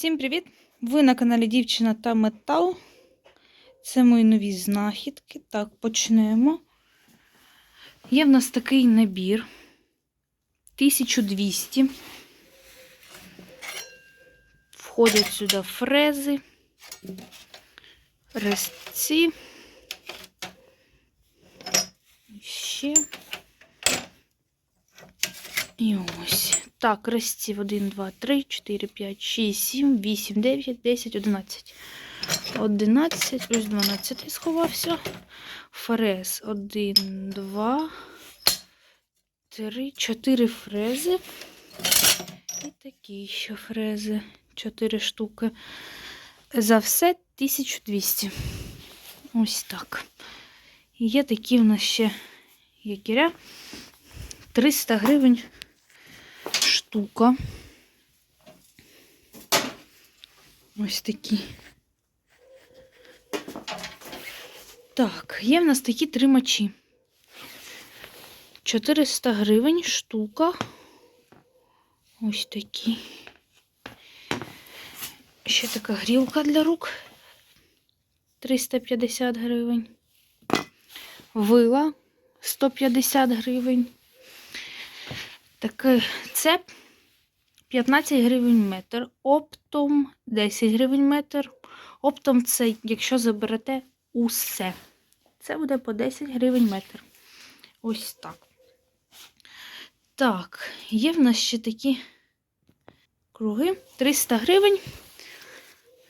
Всім привіт! Ви на каналі Дівчина та Метал. Це мої нові знахідки. Так, почнемо. Є в нас такий набір 1200. Входять сюди фрези, резці. Ще. І ось. Так, резців 1, 2, 3, 4, 5, 6, 7, 8, 9, 10, 11. 11, ось 12 сховався. Фрез 1, 2, 3, 4 фрези. І такі ще фрези. 4 штуки. За все 1200. Ось так. І є такі в нас ще якіря. 300 гривень штука. Ось такі. Так, є в нас такі тримачі. 400 гривень штука. Ось такі. Ще така грілка для рук. 350 гривень. Вила 150 гривень. Такий цеп 15 гривень метр, оптом 10 гривень метр. Оптом це, якщо заберете усе. Це буде по 10 гривень метр. Ось так. Так, є в нас ще такі круги. 300 гривень.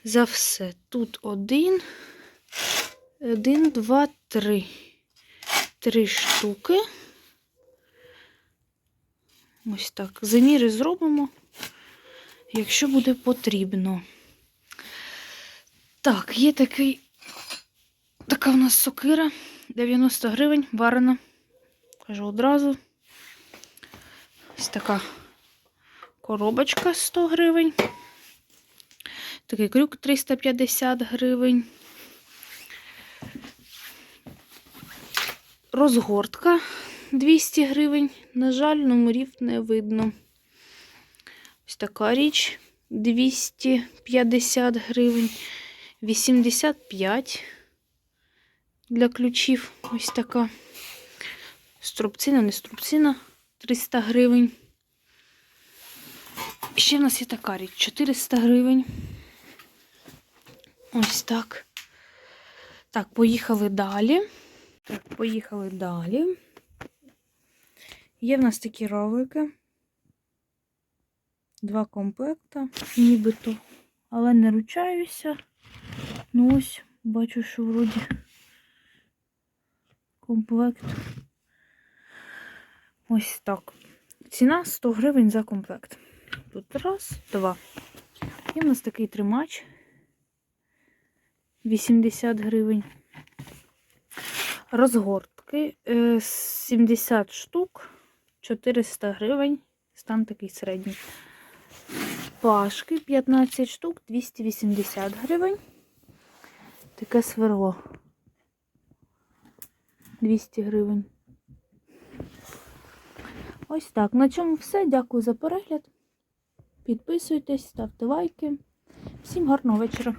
За все. Тут один, один, два, три. Три штуки. Ось так. Заміри зробимо, якщо буде потрібно. Так, є такий, така в нас сокира 90 гривень, варена. Кажу одразу. Ось така коробочка 100 гривень. Такий крюк 350 гривень. Розгортка 200 гривень. На жаль, номерів не видно. Ось така річ 250 гривень. 85 для ключів. Ось така. Струбцина, не струбцина 300 гривень. Ще в нас є така річ 400 гривень. Ось так. Так, поїхали далі. Так, поїхали далі. Є в нас такі ролики. Два комплекта, нібито, але не ручаюся. Ну ось, бачу, що вроді комплект. Ось так. Ціна 100 гривень за комплект. Тут раз, два. Є в нас такий тримач. 80 гривень. Розгортки 70 штук. 400 гривень, стан такий середній. Пашки 15 штук, 280 гривень. Таке сверло. 200 гривень. Ось так. На цьому все. Дякую за перегляд. Підписуйтесь, ставте лайки. Всім гарного вечора.